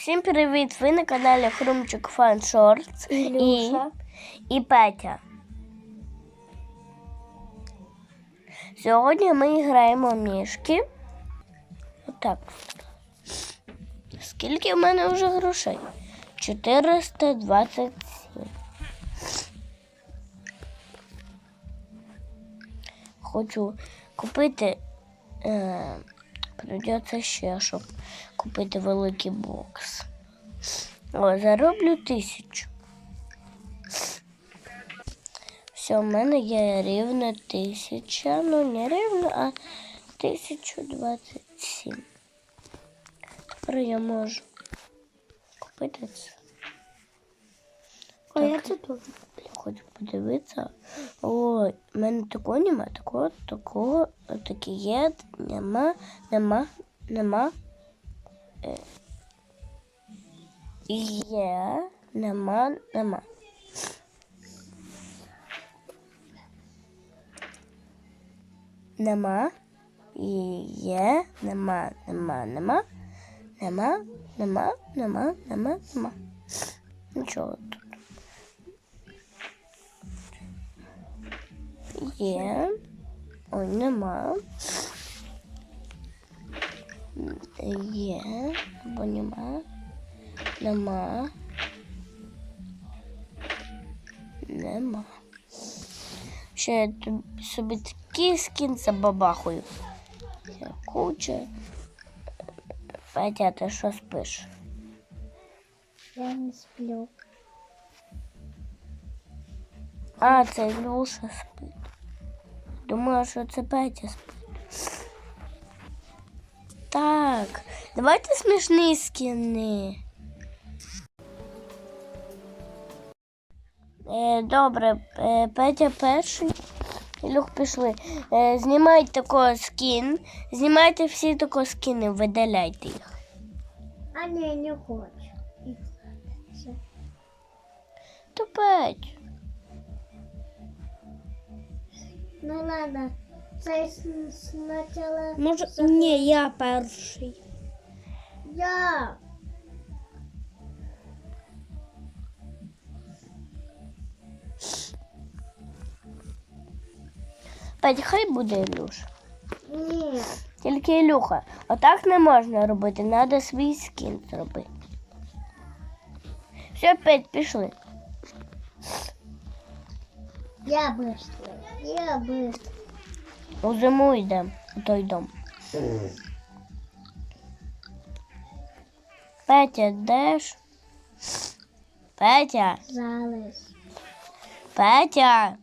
Всім привіт! Ви на каналі Хрумчик Фан Шортс і, і Петя. Сьогодні ми граємо мішки. Отак. Скільки в мене вже грошей? 427. Хочу купити. Е, придеться ще, щоб купити великий бокс. О, зароблю тисячу. Все, в мене є рівно тисяча. Ну, не рівно, а 1027. Тепер я можу купити це. А я це тут. Хочу подивитися. Ой, в мене такого нема, такого, такого, таке є, нема, нема, нема. Е, Є, нема, нема. Нема. Є, нема, нема, нема. Нема, нема, нема, нема, нема. Нічого Є. Ой, нема. Є. Або нема. Нема. Нема. Ще я собі такий скін забабахую. Куча. Петя, ти що спиш? Я не сплю. А, це Ілюша спить. Думаю, що це Петя. Так, давайте смішні скини. Е, добре, е, Петя перший. Ілюх пішли. Е, знімайте такий скін. Знімайте всі такі скини, видаляйте їх. А ні, не хочу. То Петь. Ну ладно. Це с- спочатку Може, ні, я перший. я. Петь, хай буде Ілюша. Ні. Тільки Ілюха, отак не можна робити, треба свій скін зробити. Все, Петь, пішли. Я быстро. Я быстро. У зиму йдемо, у той дом. Петя, де ж? Петя, Зараз. Петя.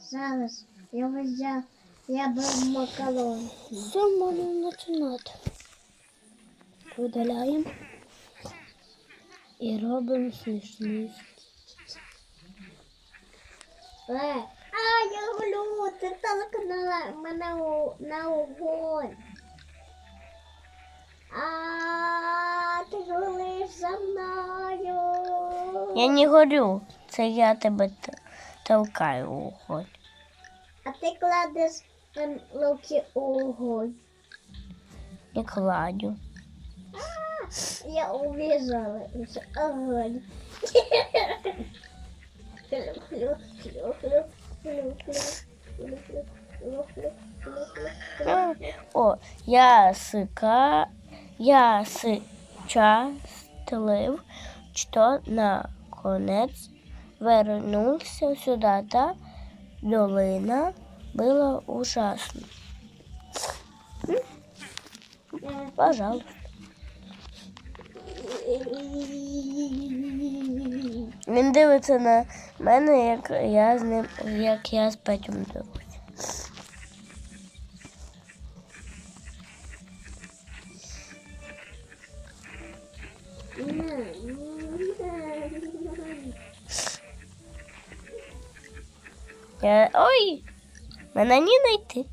Зараз. Я взяв. Я був макарон. Все, можна починати. Видаляємо і робимо смішні. Е. А, я люблю. Ти толкнула мене на огонь. А, ти гулиш за мною. Я не горю, це я тебе толкаю у огонь. А ти кладеш ем, луки у огонь. І кладю. Я убежала. Уже огонь. О, я сика, я счастлив, что наконец вернулся сюда. Та долина была ужасна. Пожалуйста. Він дивиться на мене, як я з ним, як я з Петем дивлюся. Я... Ой, мене не знайти.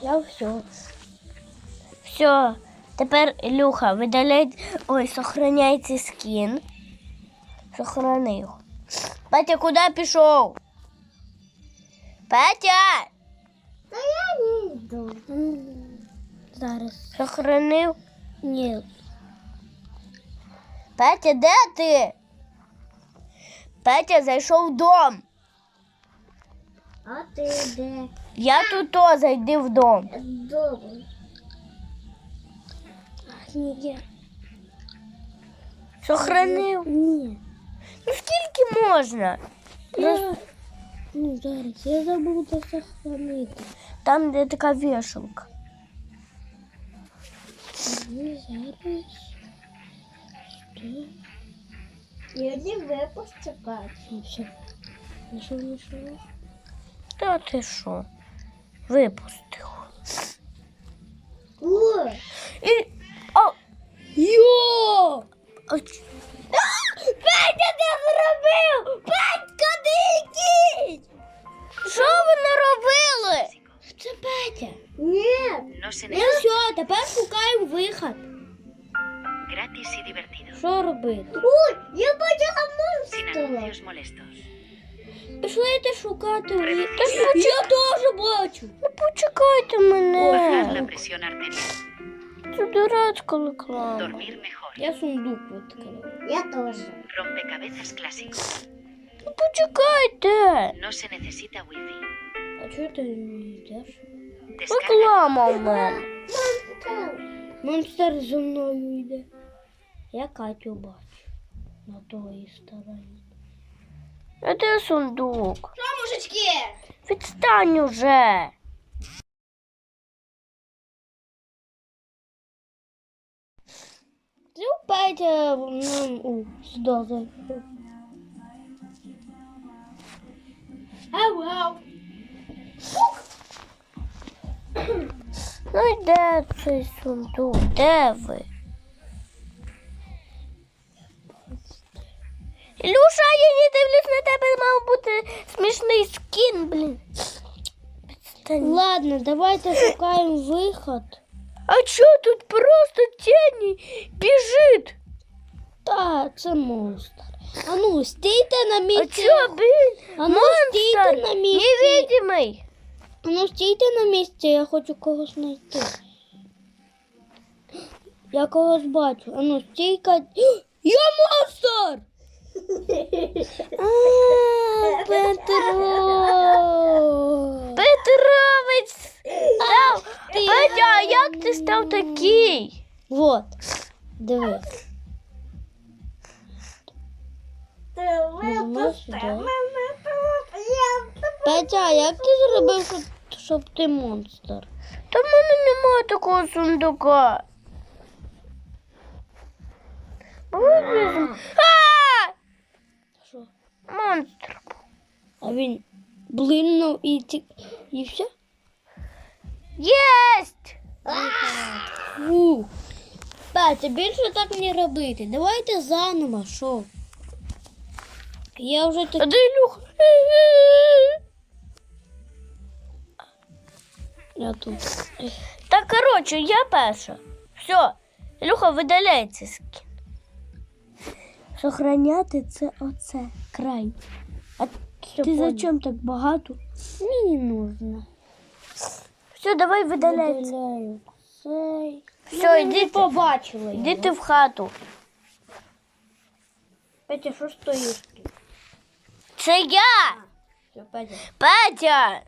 Я все. Все, тепер Ілюха, видаляй, ой, сохраняй цей скін. Сохрани його. Петя, куди пішов? Петя! Та я не йду. Зараз. Сохранив. Ні. Петя, де ти? Петя зайшов в дом. А ти де? Я тут то зайди в дом. Добре. Ні. Сохранив. Ні. Ну скільки можна? Я... Ну, зараз. Я забув це сохранити. Там, де така вішалка. Ну, зараз. Що? Люди випусти бачу. Ну, все. Нашов, нашов. Та ти що? Випустив. О, І. О! Йо! Петька дикий! Що ви наробили? Це Петя. ні. Ну все, тепер шукаємо вихід. gratis y divertido, Що робити? Ой, я бачила монстра. Пішли шукати вихід. Я теж бачу. Ну почекайте Bajar мене. la presión arterial, Це дурацька реклама. dormir mejor, Я сундук відкрив. Я теж. rompecabezas clásico. Ну почекайте. No se necesita wifi. А чого ти не йдеш? Descarga Реклама в мене. Монстр. Монстр за мною йде. Я Катю бачу. На тої стороні. А де сундук? Що, мужички? Відстань уже. Це Петя нам у сюди зайшов. Ау, ау. Ну і де цей сундук? Де ви? Ілюша, я не дивлюсь на тебе, мав бути смішний скін, блін. Відстань. Ладно, давайте шукаємо виход. А чо тут просто тіні біжить? Та, це монстр. А ну, стійте на А місці. чо, блін? А ну, стійте Монстр на місці. невидимий. А ну, стійте на місці, я хочу когось знайти. Я когось бачу. А ну, стійка. Я монстр! А, Петро! Петрович став. Петя, а як ти став такий? Вот. Диви. Ти Нажимаєш сюди. мене тут. Як ти зробив, щоб- щоб ти монстр? Та в мене немає такого сундука. А! Що? Монстр. А він блимнув і ті... і все? Єсть! Фу. Петя, більше так не робити. Давайте заново, що? Я вже так. де Ілюха? Я тут. Так, коротше, я перша. Все, Ілюха видаляється скін. Сохраняти це оце край. А ти понял. зачем так багато? Мені не нужно. Все, давай видаляйся. Видаляю цей. Все, Ну, не йди ти, побачила. йди його. ти в хату. Петя, що стоїш тут? Це я! Все, Петя. Петя!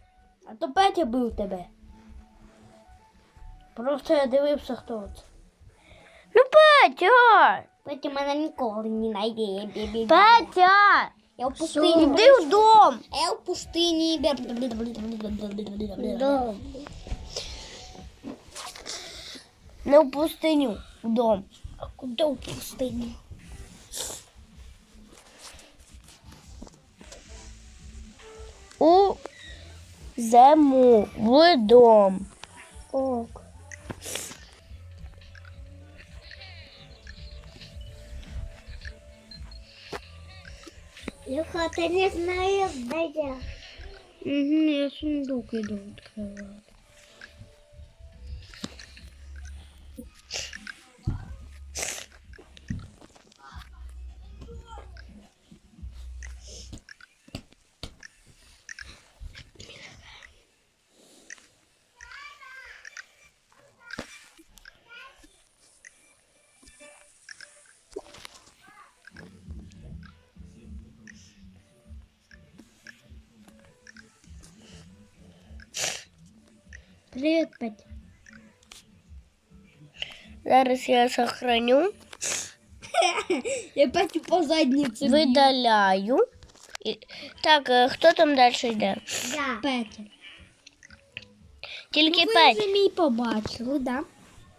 А то Петя бив тебе. Просто я дивився, хто це. Ну, Петя! Петя мене ніколи не знайде. Бі-бі-бі. Петя! Я в пустині. Іди в дом! Я в пустині. Да. Не в пустиню, в дом. А куди в пустині? У зиму в дом. Ок. Люха, ти не знаєш, де я. Угу, я сундук іду відкривати. Привіт, Петя. Зараз я сохраню, Я Петю по задниці. видаляю. І... Так, е, хто там далі йде? Я. Петя. Тільки Ви Петя. вже мій побачили, да?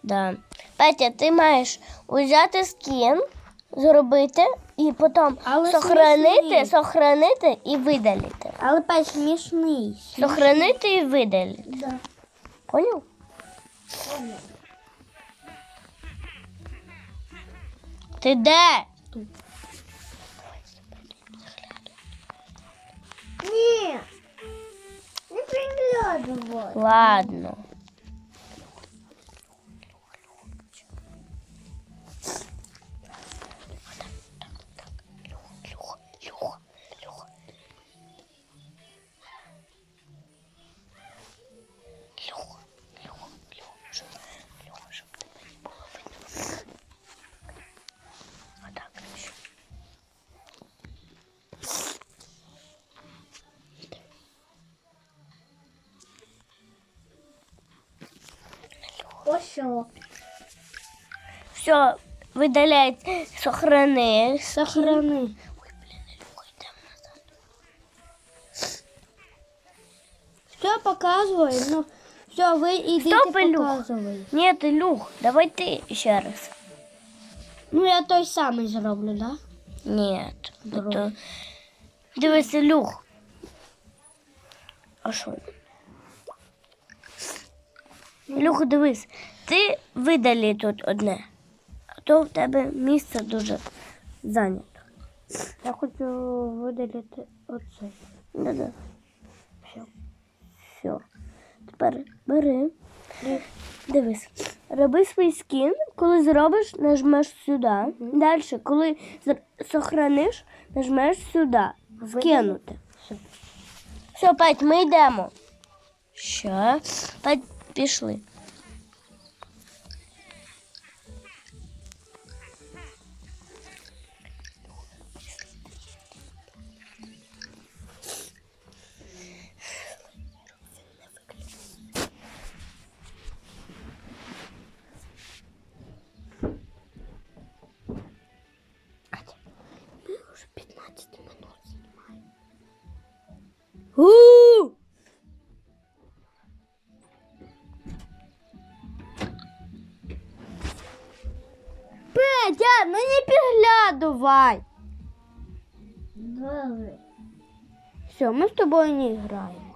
Да. Петя, ти маєш взяти скін, зробити і потім Але сохранити, смішний. сохранити і видалити. Але Петя смішний. Сохранити і видалити. Да. Поняв? Ти де? Ні. Не приглядывай. Ладно. Ось що. Все, видаляй, сохрани. Сохрани. Все показує, ну все, ви ідите Стоп, Ілюх. показуй. Ні, ти Люх, давай ти ще раз. Ну я той самий зроблю, да? Ні. То... Дивись, Люх. А що? Люх, дивись, ти видалі тут одне, а то в тебе місце дуже зайнято. Я хочу видалити оцей. Да-да. Все. Все. Тепер бери. Дивись. Роби свій скін. Коли зробиш, нажмеш сюди. Далі, коли сохраниш, нажмеш сюди. Скинути. Все. Все, Петь, ми йдемо. Що? Петь, пішли. У! Петя, ну не підглядувай. Добре. Все, ми з тобою не граємо.